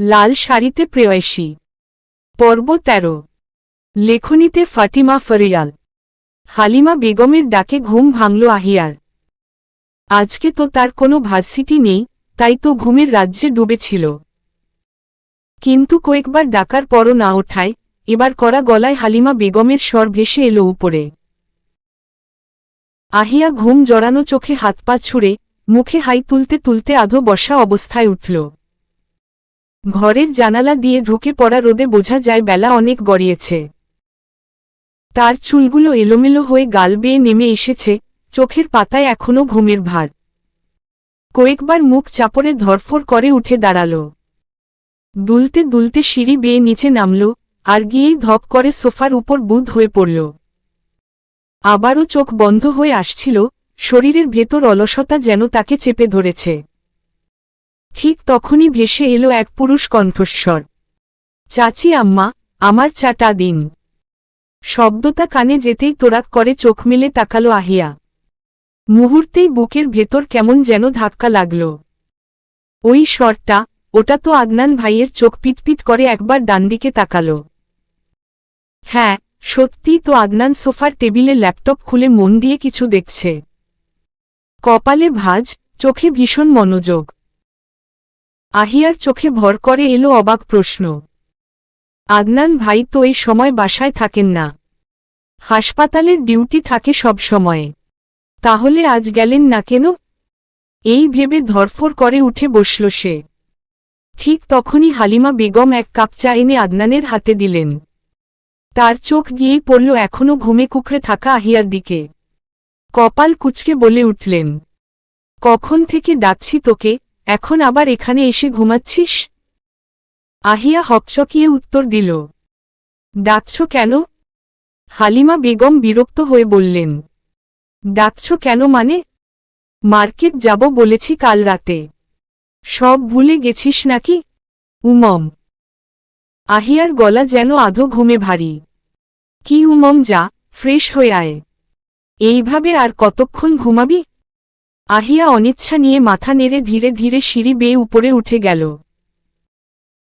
লাল শাড়িতে প্রেয়সী। পর্ব তেরো। লেখনীতে ফাটিমা ফরিয়াল। হালিমা বেগমের ডাকে ঘুম ভাঙল আহিয়ার। আজকে তো তার কোনো ভার্সিটি নেই, তাই তো ঘুমের রাজ্যে ডুবেছিল। কিন্তু কয়েকবার ডাকার পরও না ওঠায়, এবার করা গলায় হালিমা বেগমের স্বর ভেসে এলো উপরে। আহিয়া ঘুম জড়ানো চোখে হাত পা ছুঁড়ে, মুখে হাই তুলতে তুলতে আধো বসা অবস্থায় উঠল। ঘরের জানালা দিয়ে ঢুকে পড়া রোদে বোঝা যায় বেলা অনেক গড়িয়েছে। তার চুলগুলো এলোমেলো হয়ে গাল বেয়ে নেমে এসেছে, চোখের পাতায় এখনও ঘুমের ভার। কয়েকবার মুখ চাপড়ে ধরফর করে উঠে দাঁড়াল। দুলতে দুলতে সিঁড়ি বেয়ে নিচে নামল, আর গিয়েই ধপ করে সোফার উপর বুধ হয়ে পড়ল। আবারও চোখ বন্ধ হয়ে আসছিল, শরীরের ভেতর অলসতা যেন তাকে চেপে ধরেছে। ঠিক তখনই ভেসে এলো এক পুরুষ কণ্ঠস্বর। চাচি আম্মা, আমার চাটা দিন। শব্দটা কানে যেতেই তোরাক করে চোখ মেলে তাকালো আহিয়া। মুহূর্তেই বুকের ভেতর কেমন যেন ধাক্কা লাগল। ওই স্বরটা, ওটা তো আদনান ভাইয়ের চোখ পিটপিট করে একবার ডানদিকে তাকালো। হ্যাঁ সত্যি তো আদনান সোফার টেবিলে ল্যাপটপ খুলে মন দিয়ে কিছু দেখছে। কপালে ভাজ, চোখে ভীষণ মনোযোগ। আহিয়ার চোখে ভর করে এলো অবাক প্রশ্ন। আদনান ভাই তো এই সময় বাসায় থাকেন না। হাসপাতালের ডিউটি থাকে সব সময়ে। তাহলে আজ গেলেন না কেন? এই ভেবে ধরফর করে উঠে বসল সে। ঠিক তখনই হালিমা বেগম এক কাপ চা এনে আদনানের হাতে দিলেন। তার চোখ গিয়েই পড়ল এখনও ঘুমে কুকড়ে থাকা আহিয়ার দিকে। কপাল কুচকে বলে উঠলেন, কখন থেকে ডাকছি তোকে? এখন আবার এখানে এসে ঘুমাচ্ছিস? আহিয়া হকচকিয়ে উত্তর দিল, ডাকছ কেন? হালিমা বেগম বিরক্ত হয়ে বললেন, ডাকছ কেন মানে? মার্কেট যাব বলেছি কাল রাতে। সব ভুলে গেছিস নাকি? উমম। আহিয়ার গলা যেন আধো ঘুমে ভারী। কি উমম যা, ফ্রেশ হয়ে আয়। এইভাবে আর কতক্ষণ ঘুমাবি? আহিয়া অনিচ্ছা নিয়ে মাথা নেড়ে ধীরে ধীরে সিঁড়ি বেয়ে উপরে উঠে গেল।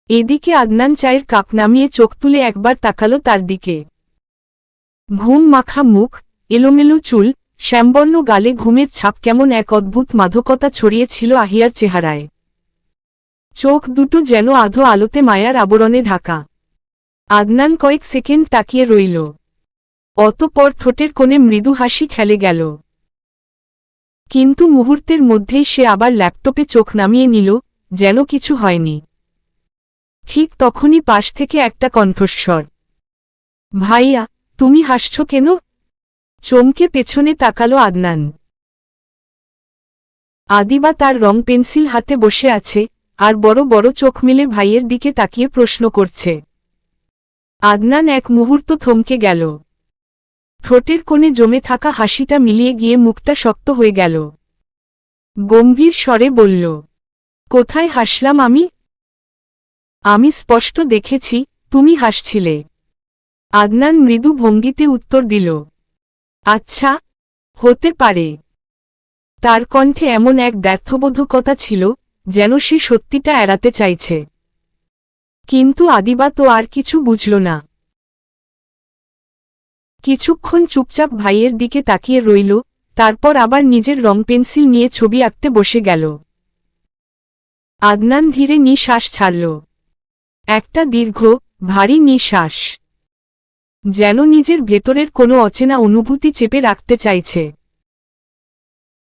এদিকে আদনান চায়ের কাপ নামিয়ে চোখ তুলে একবার তাকালো তার দিকে। ঘুম মাখা মুখ, এলোমেলো চুল, শ্যামবর্ণ গালে ঘুমের ছাপ কেমন এক অদ্ভুত মাধকতা ছড়িয়েছিল আহিয়ার চেহারায়। চোখ দুটো যেন আধো আলোতে মায়ার আবরণে ঢাকা। আদনান কয়েক সেকেন্ড তাকিয়ে রইল। অতপর ঠোঁটের কোণে মৃদু হাসি খেলে গেল। কিন্তু মুহূর্তের মধ্যেই সে আবার ল্যাপটপে চোখ নামিয়ে নিল, যেন কিছু হয়নি। ঠিক তখনই পাশ থেকে একটা কণ্ঠস্বর। ভাইয়া, তুমি হাসছ কেন? চমকে পেছনে তাকালো আদনান। আদিবা তার রং পেন্সিল হাতে বসে আছে, আর বড় বড় চোখ মিলে ভাইয়ের দিকে তাকিয়ে প্রশ্ন করছে। আদনান এক মুহূর্ত থমকে গেল। ঠোঁটের কোণে জমে থাকা হাসিটা মিলিয়ে গিয়ে মুখটা শক্ত হয়ে গেল। গম্ভীর স্বরে বলল, কোথায় হাসলাম আমি? আমি স্পষ্ট দেখেছি, তুমি হাসছিলে। আদনান মৃদু ভঙ্গিতে উত্তর দিল আচ্ছা হতে পারে। তার কণ্ঠে এমন এক ব্যর্থবোধকতা ছিল, যেন সে সত্যিটা এড়াতে চাইছে। কিন্তু আদিবা তো আর কিছু বুঝল না। কিছুক্ষণ চুপচাপ ভাইয়ের দিকে তাকিয়ে রইল, তারপর আবার নিজের রং পেন্সিল নিয়ে ছবি আঁকতে বসে গেল। আদনান ধীরে নিঃশ্বাস ছাড়ল। একটা দীর্ঘ, ভারী নিঃশ্বাস। যেন নিজের ভেতরের কোনো অচেনা অনুভূতি চেপে রাখতে চাইছে।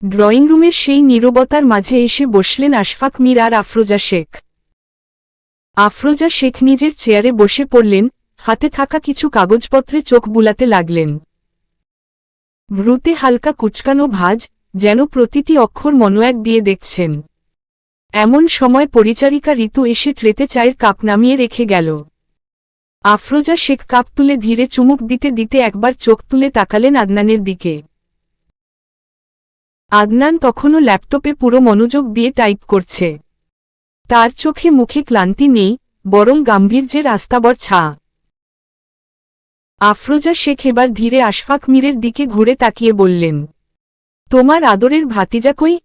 ড্রয়িং রুমের সেই নীরবতার মাঝে এসে বসলেন আশফাক মীর আর আফরোজা শেখ। আফরোজা শেখ নিজের চেয়ারে বসে পড়লেন হাতে থাকা কিছু কাগজপত্রে চোখ বুলাতে লাগলেন। ভ্রুতে হালকা কুচকানো ভাজ, যেন প্রতিটি অক্ষর মনোয়াক দিয়ে দেখছেন। এমন সময় পরিচারিকা ঋতু এসে ট্রেতে চায়ের কাপ নামিয়ে রেখে গেল। আফরোজা শেখ কাপ তুলে ধীরে চুমুক দিতে দিতে একবার চোখ তুলে তাকালেন আদনানের দিকে। আদনান তখনও ল্যাপটপে পুরো মনোযোগ দিয়ে টাইপ করছে। তার চোখে মুখে ক্লান্তি নেই, বরং গাম্ভীর্যের আস্তাবর ছা। আফরোজা শেখ এবার ধীরে আশফাক মীরের দিকে ঘুরে তাকিয়ে বললেন, তোমার আদরের ভাতিজা কই?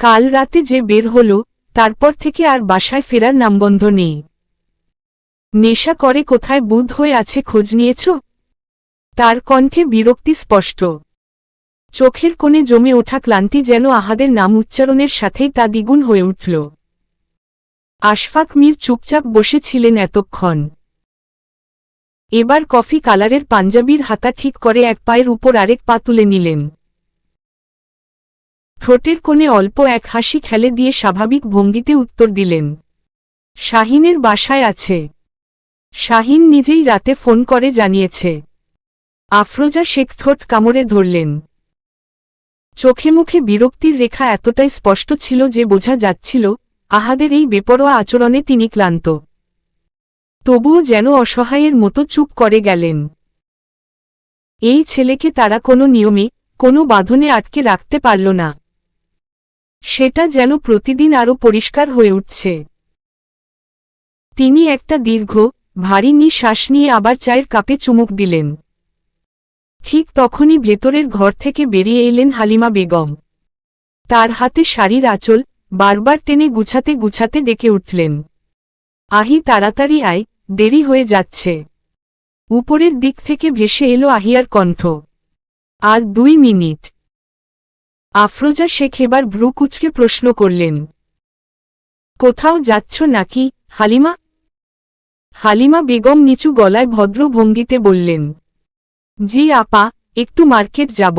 কাল রাতে যে বের হল, তারপর থেকে আর বাসায় ফেরার নামবন্ধ নেই। নেশা করে কোথায় বুধ হয়ে আছে খোঁজ নিয়েছ? তার কণ্ঠে বিরক্তি স্পষ্ট। চোখের কোণে জমে ওঠা ক্লান্তি যেন আহাদের নাম উচ্চারণের সাথেই তা দ্বিগুণ হয়ে উঠল। আশফাক মীর চুপচাপ বসেছিলেন এতক্ষণ। এবার কফি কালারের পাঞ্জাবির হাতা ঠিক করে এক পায়ের উপর আরেক পা তুলে নিলেন। ঠোঁটের কোণে অল্প এক হাসি খেলে দিয়ে স্বাভাবিক ভঙ্গিতে উত্তর দিলেন, শাহিনের বাসায় আছে। শাহিন নিজেই রাতে ফোন করে জানিয়েছে। আফরোজা শেখ ঠোঁট কামড়ে ধরলেন। চোখে মুখে বিরক্তির রেখা এতটাই স্পষ্ট ছিল যে বোঝা যাচ্ছিল, আহাদের এই বেপরোয়া আচরণে তিনি ক্লান্ত। তবুও যেন অসহায়ের মতো চুপ করে গেলেন। এই ছেলেকে তারা কোনো নিয়মে, কোনো বাঁধনে আটকে রাখতে পারল না। সেটা যেন প্রতিদিন আরও পরিষ্কার হয়ে উঠছে। তিনি একটা দীর্ঘ, ভারী নিঃশ্বাস নিয়ে আবার চায়ের কাপে চুমুক দিলেন। ঠিক তখনই ভেতরের ঘর থেকে বেরিয়ে এলেন হালিমা বেগম। তার হাতে শাড়ির আঁচল, বারবার টেনে গুছাতে গুছাতে ডেকে উঠলেন। আহি তাড়াতাড়ি আয় দেরি হয়ে যাচ্ছে। উপরের দিক থেকে ভেসে এলো আহিয়ার কণ্ঠ। আর দুই মিনিট। আফরোজা শেখ এবার ভ্রু কুচকে প্রশ্ন করলেন, কোথাও যাচ্ছ নাকি, হালিমা? হালিমা বেগম নিচু গলায় ভদ্র ভঙ্গিতে বললেন, জি আপা, একটু মার্কেট যাব।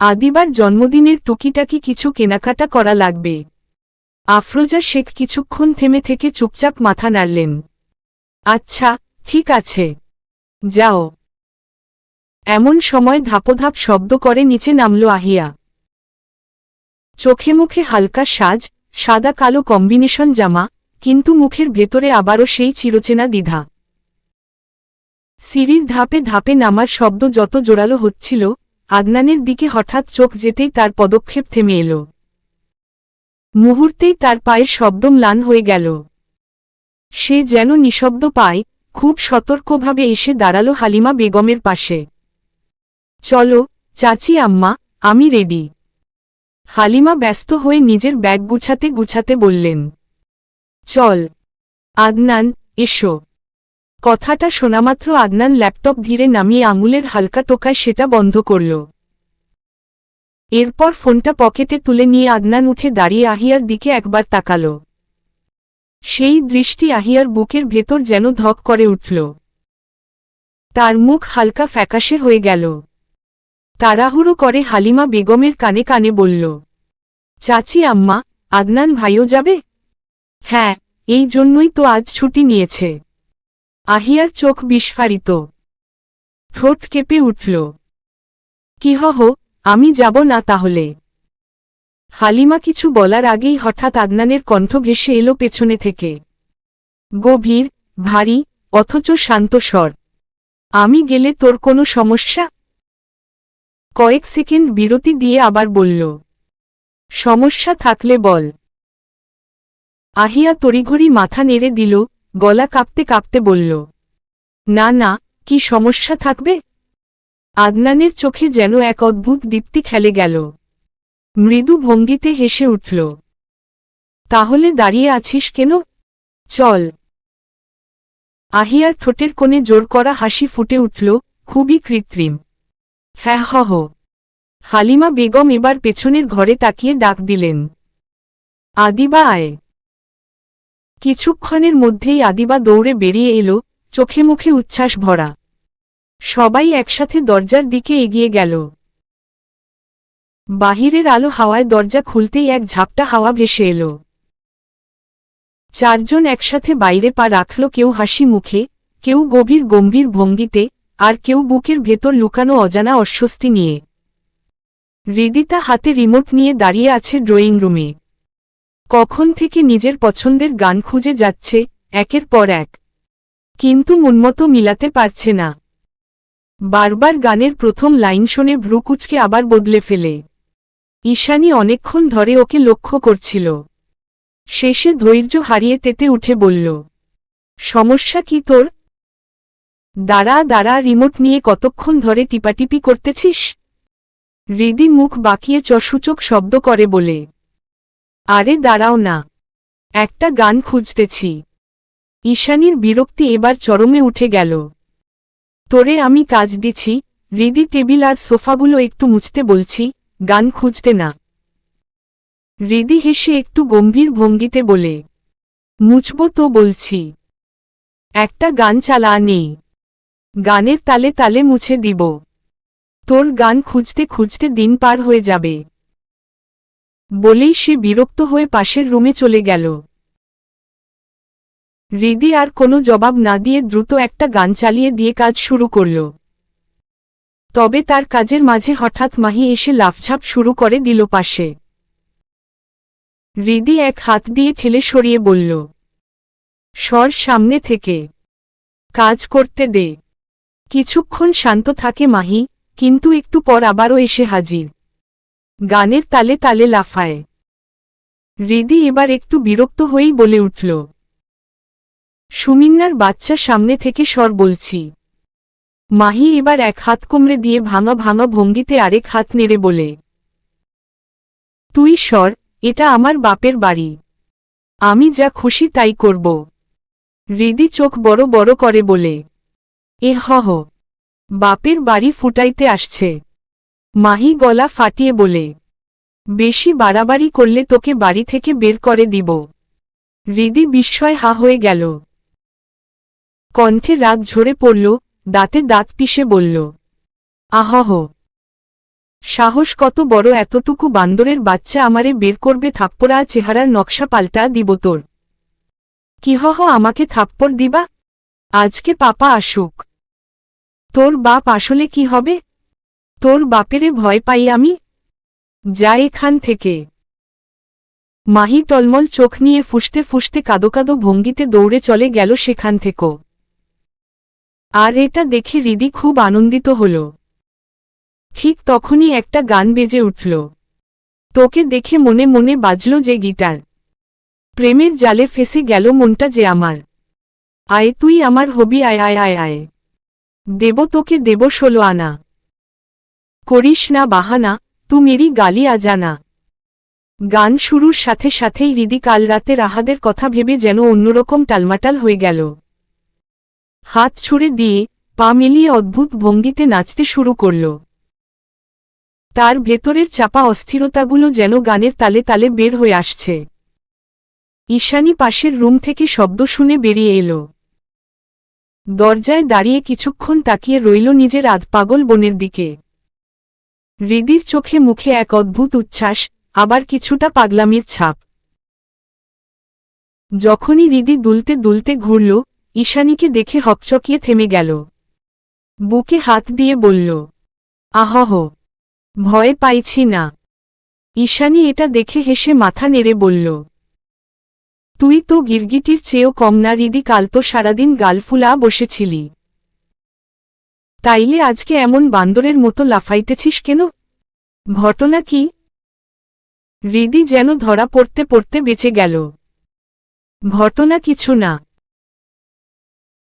আদিবার জন্মদিনের টুকিটাকি কিছু কেনাকাটা করা লাগবে। আফরোজা শেখ কিছুক্ষণ থেমে থেকে চুপচাপ মাথা নাড়লেন। আচ্ছা ঠিক আছে। যাও। এমন সময় ধাপোধাপ শব্দ করে নিচে নামল আহিয়া। চোখে মুখে হালকা সাজ, সাদা কালো কম্বিনেশন জামা, কিন্তু মুখের ভেতরে আবারও সেই চিরচেনা দ্বিধা। সিঁড়ির ধাপে ধাপে নামার শব্দ যত জোরালো হচ্ছিল, আদনানের দিকে হঠাৎ চোখ যেতেই তার পদক্ষেপ থেমে এল। মুহূর্তেই তার পায়ের শব্দ ম্লান হয়ে গেল। সে যেন নিঃশব্দ পায়, খুব সতর্কভাবে এসে দাঁড়াল হালিমা বেগমের পাশে। চলো, চাচি আম্মা, আমি রেডি। হালিমা ব্যস্ত হয়ে নিজের ব্যাগ গুছাতে গুছাতে বললেন, চল, আদনান, এসো। কথাটা শোনামাত্র আদনান ল্যাপটপ ধীরে নামিয়ে আঙুলের হালকা টোকায় সেটা বন্ধ করল। এরপর ফোনটা পকেটে তুলে নিয়ে আদনান উঠে দাঁড়িয়ে আহিয়ার দিকে একবার তাকাল। সেই দৃষ্টি আহিয়ার বুকের ভেতর যেন ধক করে উঠল। তার মুখ হালকা ফ্যাকাশে হয়ে গেল। তাড়াহুড়ো করে হালিমা বেগমের কানে কানে বলল, চাচি, আম্মা, আদনান ভাইও যাবে? হ্যাঁ এই জন্যই তো আজ ছুটি নিয়েছে। আহিয়ার চোখ বিস্ফারিত। ঠোঁট কেঁপে উঠল। কি হহ আমি যাব না তাহলে। হালিমা কিছু বলার আগেই হঠাৎ আদনানের কণ্ঠ ভেসে এলো পেছনে থেকে। গভীর, ভারী, অথচ শান্ত স্বর। আমি গেলে তোর কোনো সমস্যা? কয়েক সেকেন্ড বিরতি দিয়ে আবার বলল, সমস্যা থাকলে বল। আহিয়া তড়িঘড়ি মাথা নেড়ে দিল, গলা কাঁপতে কাঁপতে বলল, না না, কি সমস্যা থাকবে? আদনানের চোখে যেন এক অদ্ভুত দীপ্তি খেলে গেল। মৃদু ভঙ্গিতে হেসে উঠল। তাহলে দাঁড়িয়ে আছিস কেন? চল। আহিয়ার ঠোঁটের কোণে জোর করা হাসি ফুটে উঠল, খুবই কৃত্রিম। হ্যাঁ হহ হালিমা বেগম এবার পেছনের ঘরে তাকিয়ে ডাক দিলেন। আদিবা আয়। কিছুক্ষণের মধ্যেই আদিবা দৌড়ে বেরিয়ে এলো, চোখে মুখে উচ্ছ্বাস ভরা। সবাই একসাথে দরজার দিকে এগিয়ে গেল। বাহিরের আলো হাওয়ায় দরজা খুলতেই এক ঝাপটা হাওয়া ভেসে এলো। চারজন একসাথে বাইরে পা রাখল কেউ হাসি মুখে, কেউ গভীর গম্ভীর ভঙ্গিতে, আর কেউ বুকের ভেতর লুকানো অজানা অস্বস্তি নিয়ে। হৃদিতা হাতে রিমোট নিয়ে দাঁড়িয়ে আছে ড্রয়িং রুমে। কখন থেকে নিজের পছন্দের গান খুঁজে যাচ্ছে, একের পর এক। কিন্তু মনমতো মিলাতে পারছে না। বারবার গানের প্রথম লাইন শোনে ভ্রুকুচকে আবার বদলে ফেলে। ঈশানী অনেকক্ষণ ধরে ওকে লক্ষ্য করছিল। শেষে ধৈর্য হারিয়ে তেতে উঠে বলল, সমস্যা কি তোর? দাঁড়া দাঁড়া, রিমোট নিয়ে কতক্ষণ ধরে টিপাটিপি করতেছিস? হৃদি মুখ বাকিয়ে চসূচক শব্দ করে বলে, আরে দাঁড়াও না, একটা গান খুঁজতেছি। ঈশানীর বিরক্তি এবার চরমে উঠে গেল। তোরে আমি কাজ দিছি রিদি টেবিল আর সোফাগুলো একটু মুছতে বলছি, গান খুঁজতে না। রিদি হেসে একটু গম্ভীর ভঙ্গিতে বলে, মুছব তো বলছি। একটা গান চালা নেই গানের তালে তালে মুছে দিব। তোর গান খুঁজতে খুঁজতে দিন পার হয়ে যাবে। বলেই সে বিরক্ত হয়ে পাশের রুমে চলে গেল। রিদি আর কোনো জবাব না দিয়ে দ্রুত একটা গান চালিয়ে দিয়ে কাজ শুরু করল। তবে তার কাজের মাঝে হঠাৎ মাহি এসে লাফঝাপ শুরু করে দিল পাশে। রিদি এক হাত দিয়ে ঠেলে সরিয়ে বলল, সর সামনে থেকে। কাজ করতে দে। কিছুক্ষণ শান্ত থাকে মাহি, কিন্তু একটু পর আবারও এসে হাজির। গানের তালে তালে লাফায়। রিদি এবার একটু বিরক্ত হয়েই বলে উঠল সুমিন্নার বাচ্চা সামনে থেকে সর বলছি। মাহি এবার এক হাত কোমরে দিয়ে ভাঙা ভাঙা ভঙ্গিতে আরেক হাত নেড়ে বলে, তুই সর, এটা আমার বাপের বাড়ি। আমি যা খুশি তাই করব। রিদি চোখ বড় বড় করে বলে, এ হহ বাপের বাড়ি ফুটাইতে আসছে। মাহি গলা ফাটিয়ে বলে, বেশি বাড়াবাড়ি করলে তোকে বাড়ি থেকে বের করে দিব। রিদি বিস্ময় হা হয়ে গেল। কণ্ঠে রাগ ঝরে পড়ল, দাঁতে দাঁত পিষে বলল, আহহ! সাহস কত বড় এতটুকু বান্দরের বাচ্চা আমারে বের করবে থাপ্পড়া চেহারার নকশা পাল্টা দিব তোর। কি হহ আমাকে থাপ্পড় দিবা? আজকে পাপা আসুক। তোর বাপ আসলে কি হবে? তোর বাপেরে ভয় পাই আমি। যা এখান থেকে। মাহি টলমল চোখ নিয়ে ফুসতে ফুসতে কাদো কাদো ভঙ্গিতে দৌড়ে চলে গেল সেখান থেকেও আর এটা দেখে রিদি খুব আনন্দিত হল। ঠিক তখনই একটা গান বেজে উঠল। তোকে দেখে মনে মনে বাজল যে গিটার। প্রেমের জালে ফেসে গেল মনটা যে আমার। আয় তুই আমার হবি, আয় আয় আয় আয়। দেব তোকে, দেব ষোলো আনা। করিস না বাহানা, তু মেরি গালি আজানা। গান শুরুর সাথে সাথেই রিদি কাল রাতে রাহাদের কথা ভেবে যেন অন্যরকম টালমাটাল হয়ে গেল। হাত ছুড়ে দিয়ে পা মিলিয়ে অদ্ভুত ভঙ্গিতে নাচতে শুরু করল। তার ভেতরের চাপা অস্থিরতাগুলো যেন গানের তালে তালে বের হয়ে আসছে। ঈশানী পাশের রুম থেকে শব্দ শুনে বেরিয়ে এলো। দরজায় দাঁড়িয়ে কিছুক্ষণ তাকিয়ে রইল নিজের আধ পাগল বোনের দিকে। হৃদির চোখে মুখে এক অদ্ভুত উচ্ছ্বাস, আবার কিছুটা পাগলামির ছাপ। যখনই হৃদি দুলতে দুলতে ঘুরল ঈশানীকে দেখে হকচকিয়ে থেমে গেল। বুকে হাত দিয়ে বলল আহহ ভয় পাইছি না। ঈশানী এটা দেখে হেসে মাথা নেড়ে বলল, তুই তো গিরগিটির চেয়েও কম না রিদি, কাল তো সারাদিন গালফুলা বসেছিলি। তাইলে আজকে এমন বান্দরের মতো লাফাইতেছিস কেন? ঘটনা কি? রিদি যেন ধরা পড়তে পড়তে বেঁচে গেল। ঘটনা কিছু না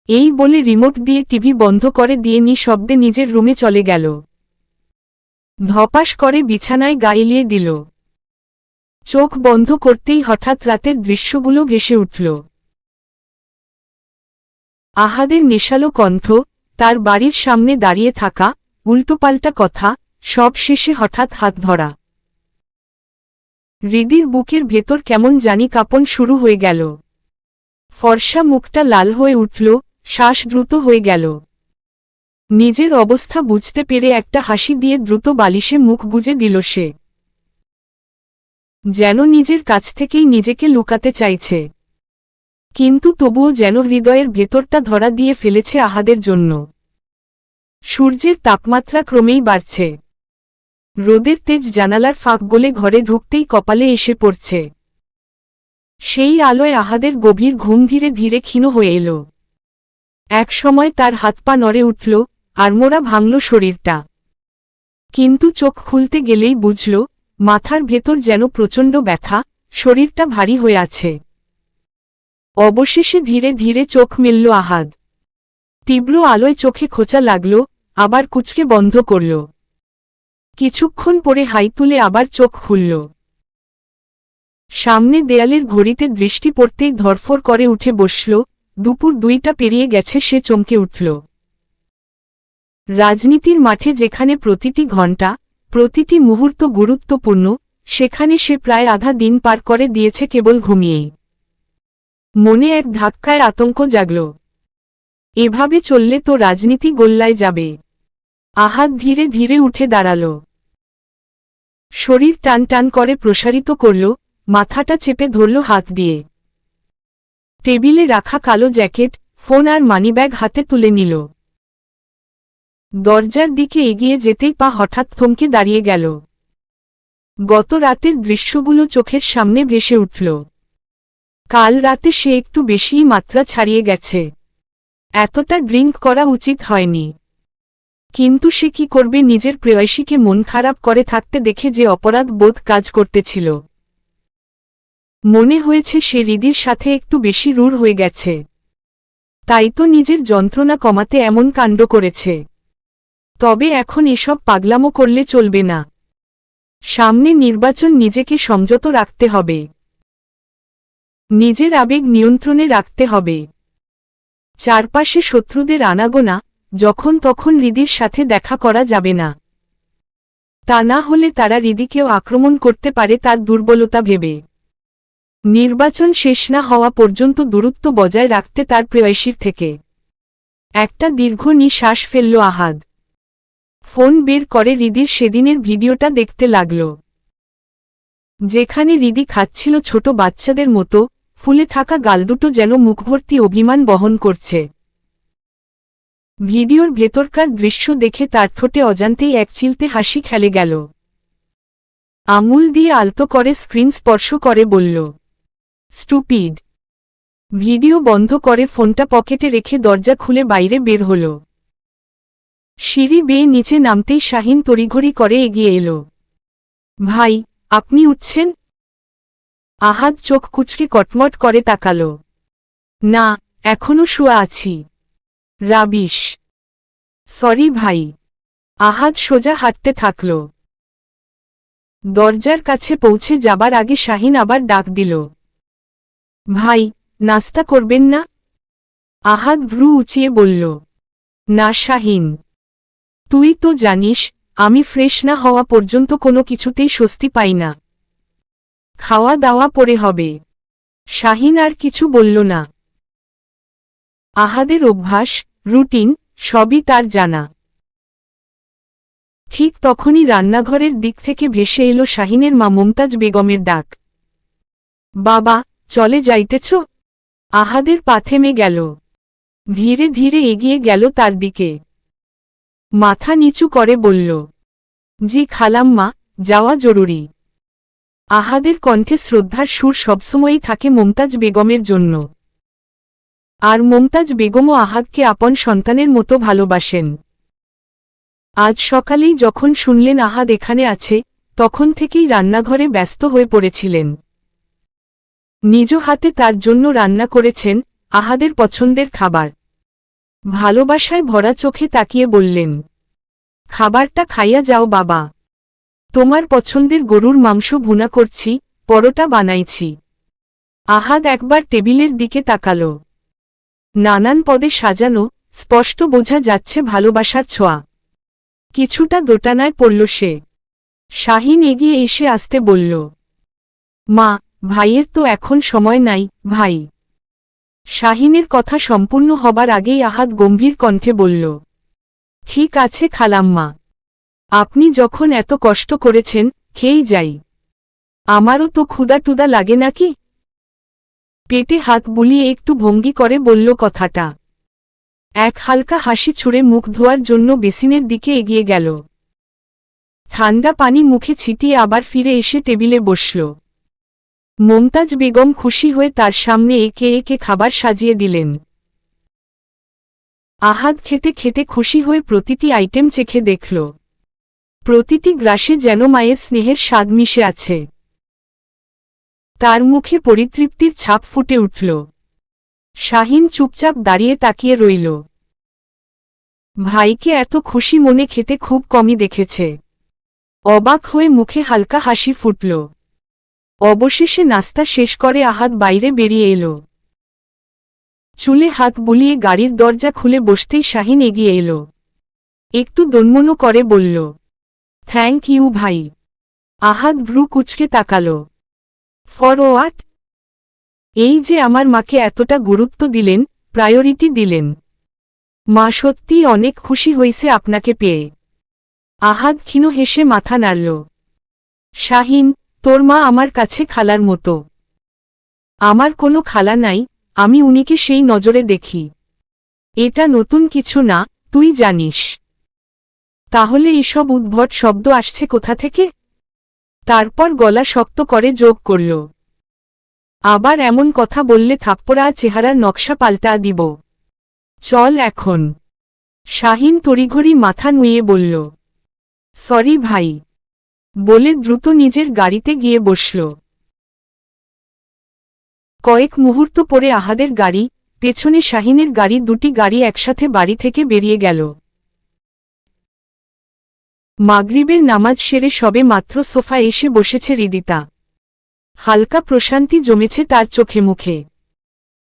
এই বলে রিমোট দিয়ে টিভি বন্ধ করে দিয়ে নি শব্দে নিজের রুমে চলে গেল। ধপাস করে বিছানায় গাইলিয়ে দিল। চোখ বন্ধ করতেই হঠাৎ রাতের দৃশ্যগুলো ভেসে উঠল। আহাদের নেশালো কণ্ঠ, তার বাড়ির সামনে দাঁড়িয়ে থাকা, উল্টোপাল্টা কথা, সব শেষে হঠাৎ হাত ধরা। হৃদির বুকের ভেতর কেমন জানি কাপন শুরু হয়ে গেল। ফর্সা মুখটা লাল হয়ে উঠল শ্বাস দ্রুত হয়ে গেল। নিজের অবস্থা বুঝতে পেরে একটা হাসি দিয়ে দ্রুত বালিশে মুখ বুঝে দিল সে। যেন নিজের কাছ থেকেই নিজেকে লুকাতে চাইছে। কিন্তু তবুও যেন হৃদয়ের ভেতরটা ধরা দিয়ে ফেলেছে আহাদের জন্য। সূর্যের তাপমাত্রা ক্রমেই বাড়ছে। রোদের তেজ জানালার ফাঁক গলে ঘরে ঢুকতেই কপালে এসে পড়ছে। সেই আলোয় আহাদের গভীর ঘুম ধীরে ধীরে ক্ষীণ হয়ে এলো। এক সময় তার হাত পা নড়ে উঠল আড়মোড়া ভাঙল শরীরটা। কিন্তু চোখ খুলতে গেলেই বুঝল, মাথার ভেতর যেন প্রচণ্ড ব্যথা, শরীরটা ভারী হয়ে আছে। অবশেষে ধীরে ধীরে চোখ মেলল আহাদ। তীব্র আলোয় চোখে খোঁচা লাগল, আবার কুচকে বন্ধ করল। কিছুক্ষণ পরে হাই তুলে আবার চোখ খুলল। সামনে দেয়ালের ঘড়িতে দৃষ্টি পড়তেই ধরফর করে উঠে বসল দুপুর দুইটা পেরিয়ে গেছে, সে চমকে উঠল। রাজনীতির মাঠে যেখানে প্রতিটি ঘণ্টা, প্রতিটি মুহূর্ত গুরুত্বপূর্ণ, সেখানে সে প্রায় আধা দিন পার করে দিয়েছে কেবল ঘুমিয়েই। মনে এক ধাক্কায় আতঙ্ক জাগল। এভাবে চললে তো রাজনীতি গোল্লায় যাবে। আহাত ধীরে ধীরে উঠে দাঁড়াল। শরীর টান টান করে প্রসারিত করল, মাথাটা চেপে ধরল হাত দিয়ে। টেবিলে রাখা কালো জ্যাকেট, ফোন আর মানিব্যাগ হাতে তুলে নিল। দরজার দিকে এগিয়ে যেতেই পা হঠাৎ থমকে দাঁড়িয়ে গেল। গত রাতের দৃশ্যগুলো চোখের সামনে ভেসে উঠল। কাল রাতে সে একটু বেশিই মাত্রা ছাড়িয়ে গেছে। এতটা ড্রিঙ্ক করা উচিত হয়নি। কিন্তু সে কি করবে নিজের প্রেয়সীকে মন খারাপ করে থাকতে দেখে যে অপরাধ বোধ কাজ করতেছিল। মনে হয়েছে সে রিদির সাথে একটু বেশি রূঢ় হয়ে গেছে। তাই তো নিজের যন্ত্রণা কমাতে এমন কাণ্ড করেছে। তবে এখন এসব পাগলামো করলে চলবে না। সামনে নির্বাচন নিজেকে সংযত রাখতে হবে। নিজের আবেগ নিয়ন্ত্রণে রাখতে হবে। চারপাশে শত্রুদের আনাগোনা যখন তখন হৃদির সাথে দেখা করা যাবে না। তা না হলে তারা হৃদিকেও আক্রমণ করতে পারে তার দুর্বলতা ভেবে। নির্বাচন শেষ না হওয়া পর্যন্ত দূরত্ব বজায় রাখতে তার প্রেয়সীর থেকে। একটা দীর্ঘ নিঃশ্বাস ফেলল আহাদ। ফোন বের করে রিদির সেদিনের ভিডিওটা দেখতে লাগল। যেখানে রিদি খাচ্ছিল ছোট বাচ্চাদের মতো, ফুলে থাকা গালদুটো যেন মুখভর্তি অভিমান বহন করছে। ভিডিওর ভেতরকার দৃশ্য দেখে তার ঠোঁটে অজান্তেই এক চিলতে হাসি খেলে গেল। আঙুল দিয়ে আলতো করে স্ক্রিন স্পর্শ করে বলল স্টুপিড। ভিডিও বন্ধ করে ফোনটা পকেটে রেখে দরজা খুলে বাইরে বের হল। সিঁড়ি বেয়ে নিচে নামতেই শাহিন তড়িঘড়ি করে এগিয়ে এলো। ভাই, আপনি উঠছেন? আহাদ চোখ কুচকে কটমট করে তাকাল। না, এখনও শুয়া আছি। রাবিশ। সরি ভাই। আহাদ সোজা হাঁটতে থাকল। দরজার কাছে পৌঁছে যাবার আগে শাহিন আবার ডাক দিল। ভাই, নাস্তা করবেন না? আহাদ ভ্রু উঁচিয়ে বলল, না শাহিন। তুই তো জানিস, আমি ফ্রেশ না হওয়া পর্যন্ত কোনো কিছুতেই স্বস্তি পাই না। খাওয়া দাওয়া পরে হবে। শাহিন আর কিছু বলল না। আহাদের অভ্যাস, রুটিন, সবই তার জানা। ঠিক তখনই রান্নাঘরের দিক থেকে ভেসে এলো শাহিনের মা মমতাজ বেগমের ডাক। বাবা চলে যাইতেছ? আহাদের পা থেমে গেল। ধীরে ধীরে এগিয়ে গেল তার দিকে। মাথা নিচু করে বলল, জি খালাম্মা, যাওয়া জরুরি। আহাদের কণ্ঠে শ্রদ্ধার সুর সবসময়ই থাকে মমতাজ বেগমের জন্য। আর মমতাজ বেগমও আহাদকে আপন সন্তানের মতো ভালোবাসেন। আজ সকালেই যখন শুনলেন আহাদ এখানে আছে, তখন থেকেই রান্নাঘরে ব্যস্ত হয়ে পড়েছিলেন। নিজ হাতে তার জন্য রান্না করেছেন আহাদের পছন্দের খাবার। ভালোবাসায় ভরা চোখে তাকিয়ে বললেন, খাবারটা খাইয়া যাও বাবা। তোমার পছন্দের গরুর মাংস ভুনা করছি, পরোটা বানাইছি আহাদ একবার টেবিলের দিকে তাকাল। নানান পদে সাজানো, স্পষ্ট বোঝা যাচ্ছে ভালোবাসার ছোঁয়া। কিছুটা দোটানায় পড়ল সে। শাহিন এগিয়ে এসে আসতে বলল, মা ভাইয়ের তো এখন সময় নাই, ভাই। শাহিনের কথা সম্পূর্ণ হবার আগেই আহাদ গম্ভীর কণ্ঠে বলল, ঠিক আছে খালাম্মা। আপনি যখন এত কষ্ট করেছেন, খেয়েই যাই। আমারও তো ক্ষুদা টুদা লাগে নাকি? পেটে হাত বুলিয়ে একটু ভঙ্গি করে বলল কথাটা। এক হালকা হাসি ছুঁড়ে মুখ ধোয়ার জন্য বেসিনের দিকে এগিয়ে গেল। ঠান্ডা পানি মুখে ছিটিয়ে আবার ফিরে এসে টেবিলে বসল। মমতাজ বেগম খুশি হয়ে তার সামনে একে একে খাবার সাজিয়ে দিলেন। আহাদ খেতে খেতে খুশি হয়ে প্রতিটি আইটেম চেখে দেখল। প্রতিটি গ্রাসে যেন মায়ের স্নেহের স্বাদ মিশে আছে। তার মুখে পরিতৃপ্তির ছাপ ফুটে উঠল। শাহিন চুপচাপ দাঁড়িয়ে তাকিয়ে রইল। ভাইকে এত খুশি মনে খেতে খুব কমই দেখেছে। অবাক হয়ে মুখে হালকা হাসি ফুটল। অবশেষে নাস্তা শেষ করে আহাত বাইরে বেরিয়ে এলো। চুলে হাত বুলিয়ে গাড়ির দরজা খুলে বসতেই শাহিন এগিয়ে এলো। একটু দন্মনো করে বলল, থ্যাংক ইউ ভাই। আহাত ভ্রু কুচকে তাকালো। ফর ওয়াট এই যে আমার মাকে এতটা গুরুত্ব দিলেন, প্রায়োরিটি দিলেন। মা সত্যিই অনেক খুশি হয়েছে আপনাকে পেয়ে। আহাদ ক্ষীণ হেসে মাথা নাড়ল। শাহিন তোর মা আমার কাছে খালার মতো। আমার কোনো খালা নাই, আমি উনিকে সেই নজরে দেখি। এটা নতুন কিছু না, তুই জানিস। তাহলে এসব উদ্ভট শব্দ আসছে কোথা থেকে? তারপর গলা শক্ত করে যোগ করল। আবার এমন কথা বললে থাপ্পড়া চেহারার নকশা পাল্টা দিব। চল এখন। শাহিন তড়িঘড়ি মাথা নুয়ে বলল, সরি ভাই। বলে দ্রুত নিজের গাড়িতে গিয়ে বসল। কয়েক মুহূর্ত পরে আহাদের গাড়ি, পেছনে শাহিনের গাড়ি দুটি গাড়ি একসাথে বাড়ি থেকে বেরিয়ে গেল। মাগরিবের নামাজ সেরে সবে মাত্র সোফা এসে বসেছে রিদিতা। হালকা প্রশান্তি জমেছে তার চোখে মুখে।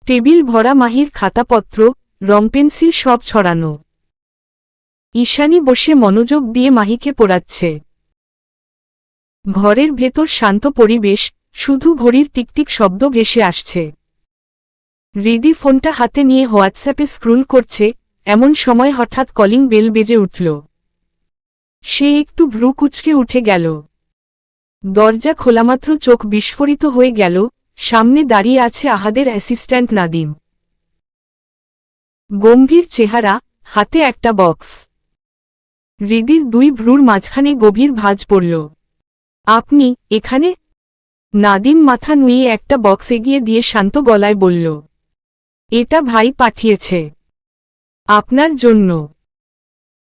টেবিল ভরা মাহির খাতাপত্র, রং পেন্সিল সব ছড়ানো। ঈশানী বসে মনোযোগ দিয়ে মাহিকে পড়াচ্ছে। ঘরের ভেতর শান্ত পরিবেশ, শুধু ঘড়ির টিকটিক শব্দ ভেসে আসছে। রিদি ফোনটা হাতে নিয়ে হোয়াটসঅ্যাপে স্ক্রুল করছে, এমন সময় হঠাৎ কলিং বেল বেজে উঠল। সে একটু ভ্রু কুচকে উঠে গেল। দরজা খোলামাত্র চোখ বিস্ফোরিত হয়ে গেল, সামনে দাঁড়িয়ে আছে আহাদের অ্যাসিস্ট্যান্ট নাদিম। গম্ভীর চেহারা, হাতে একটা বক্স। হৃদির দুই ভ্রুর মাঝখানে গভীর ভাঁজ পড়ল। আপনি এখানে? নাদিম মাথা নুয়ে একটা বক্স এগিয়ে দিয়ে শান্ত গলায় বলল, এটা ভাই পাঠিয়েছে। আপনার জন্য।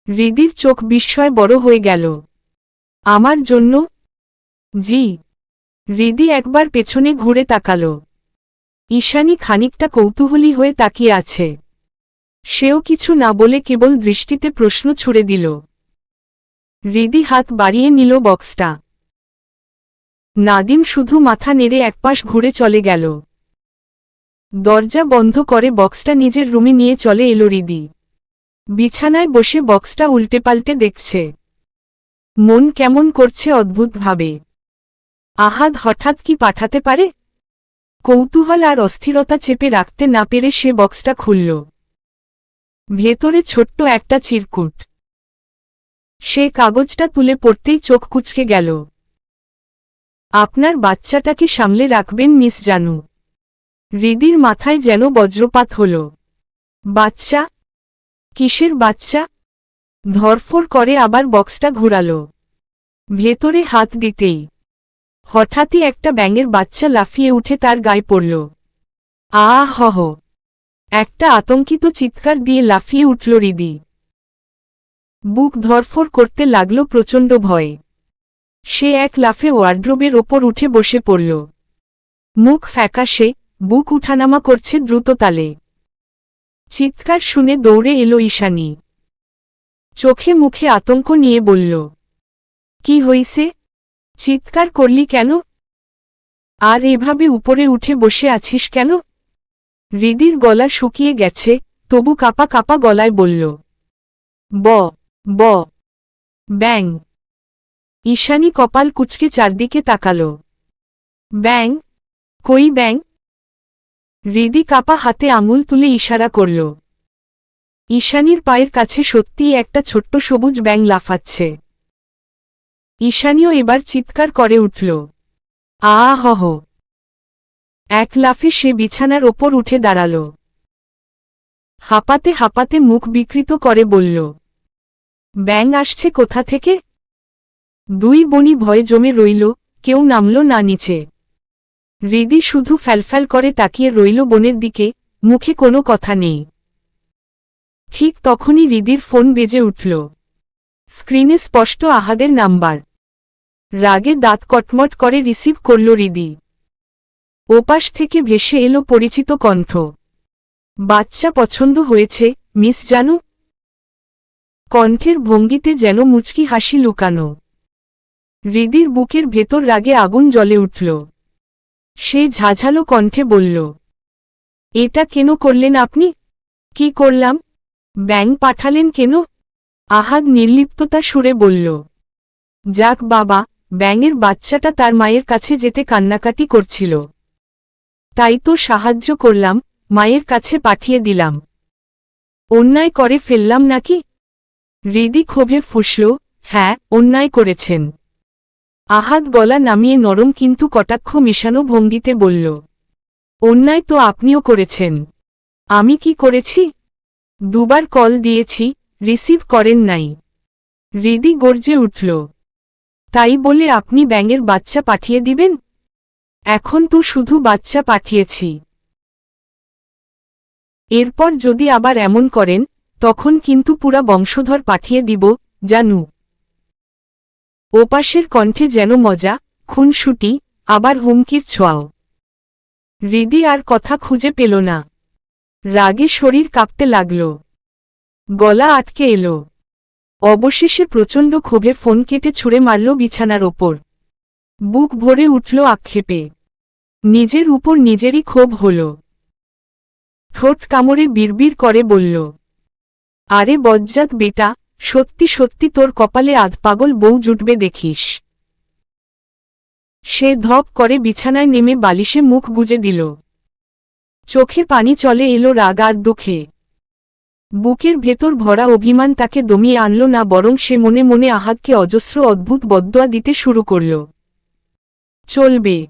হৃদির চোখ বিস্ময় বড় হয়ে গেল, আমার জন্য? জি। হৃদি একবার পেছনে ঘুরে তাকাল। ঈশানী খানিকটা কৌতূহলী হয়ে তাকিয়ে আছে। সেও কিছু না বলে কেবল দৃষ্টিতে প্রশ্ন ছুড়ে দিল। হৃদি হাত বাড়িয়ে নিল বক্সটা। নাদিম শুধু মাথা নেড়ে একপাশ ঘুরে চলে গেল। দরজা বন্ধ করে বক্সটা নিজের রুমে নিয়ে চলে এলো রিদি। বিছানায় বসে বক্সটা উল্টে পাল্টে দেখছে। মন কেমন করছে অদ্ভুতভাবে। আহাদ হঠাৎ কি পাঠাতে পারে? কৌতূহল আর অস্থিরতা চেপে রাখতে না পেরে সে বক্সটা খুলল। ভেতরে ছোট্ট একটা চিরকুট। সে কাগজটা তুলে পড়তেই চোখ কুচকে গেল। আপনার বাচ্চাটাকে সামলে রাখবেন, মিস জানু। হৃদির মাথায় যেন বজ্রপাত হল। বাচ্চা? কিসের বাচ্চা? ধরফর করে আবার বক্সটা ঘুরাল। ভেতরে হাত দিতেই। হঠাৎই একটা ব্যাঙের বাচ্চা লাফিয়ে উঠে তার গায়ে পড়ল। আ হহ একটা আতঙ্কিত চিৎকার দিয়ে লাফিয়ে উঠল রিদি বুক ধরফর করতে লাগল প্রচণ্ড ভয়ে। সে এক লাফে ওয়ার্ড্রোবের ওপর উঠে বসে পড়ল। মুখ ফ্যাকাশে, বুক উঠানামা করছে দ্রুত তালে। চিৎকার শুনে দৌড়ে এলো ঈশানী। চোখে মুখে আতঙ্ক নিয়ে বলল, কি হইছে? চিৎকার করলি কেন? আর এভাবে উপরে উঠে বসে আছিস কেন? হৃদির গলা শুকিয়ে গেছে, তবু কাপা কাপা গলায় বলল, ব ব, ব্যাং। ঈশানী কপাল কুচকে চারদিকে তাকাল। ব্যাং, কই ব্যাং? হৃদি কাপা হাতে আঙুল তুলে ইশারা করল। ঈশানীর পায়ের কাছে সত্যিই একটা ছোট্ট সবুজ ব্যাং লাফাচ্ছে। ঈশানীও এবার চিৎকার করে উঠল। আ হহ এক লাফে সে বিছানার ওপর উঠে দাঁড়াল। হাঁপাতে হাঁপাতে মুখ বিকৃত করে বলল, ব্যাং আসছে কোথা থেকে? দুই বনি ভয়ে জমে রইল, কেউ নামল না নিচে। হৃদি শুধু ফ্যালফ্যাল করে তাকিয়ে রইল বনের দিকে, মুখে কোনো কথা নেই। ঠিক তখনই হৃদির ফোন বেজে উঠল। স্ক্রিনে স্পষ্ট আহাদের নাম্বার। রাগে দাঁত কটমট করে রিসিভ করল হৃদি। ওপাশ থেকে ভেসে এলো পরিচিত কণ্ঠ। বাচ্চা পছন্দ হয়েছে, মিস জানু? কণ্ঠের ভঙ্গিতে যেন মুচকি হাসি লুকানো। হৃদির বুকের ভেতর রাগে আগুন জ্বলে উঠল। সে ঝাঝালো কণ্ঠে বলল, এটা কেন করলেন আপনি? কি করলাম? ব্যাং পাঠালেন কেন? আহাদ নির্লিপ্ততা সুরে বলল, যাক বাবা, ব্যাঙের বাচ্চাটা তার মায়ের কাছে যেতে কান্নাকাটি করছিল। তাই তো সাহায্য করলাম, মায়ের কাছে পাঠিয়ে দিলাম। অন্যায় করে ফেললাম নাকি? হৃদি ক্ষোভে ফুসল হ্যাঁ অন্যায় করেছেন। আহাদ গলা নামিয়ে নরম কিন্তু কটাক্ষ মিশানো ভঙ্গিতে বলল, অন্যায় তো আপনিও করেছেন। আমি কি করেছি? দুবার কল দিয়েছি, রিসিভ করেন নাই। হৃদি গর্জে উঠল, তাই বলে আপনি ব্যাঙের বাচ্চা পাঠিয়ে দিবেন? এখন তো শুধু বাচ্চা পাঠিয়েছি। এরপর যদি আবার এমন করেন, তখন কিন্তু পুরা বংশধর পাঠিয়ে দিব, জানু। ওপাশের কণ্ঠে যেন মজা, খুনসুটি, আবার হুমকির ছোঁয়াও। হৃদি আর কথা খুঁজে পেল না। রাগে শরীর কাঁপতে লাগল। গলা আটকে এলো। অবশেষে প্রচণ্ড ক্ষোভে ফোন কেটে ছুঁড়ে মারল বিছানার ওপর। বুক ভরে উঠল আক্ষেপে। নিজের উপর নিজেরই ক্ষোভ হল। ঠোঁট কামড়ে বিড়বিড় করে বলল, আরে বজ্জাত বেটা সত্যি সত্যি তোর কপালে আধ পাগল বউ জুটবে দেখিস। সে ধপ করে বিছানায় নেমে বালিশে মুখ গুজে দিল। চোখে পানি চলে এলো রাগ আর দুঃখে। বুকের ভেতর ভরা অভিমান তাকে দমিয়ে আনল না বরং সে মনে মনে আহাদকে অজস্র অদ্ভুত বদোয়া দিতে শুরু করল। চলবে।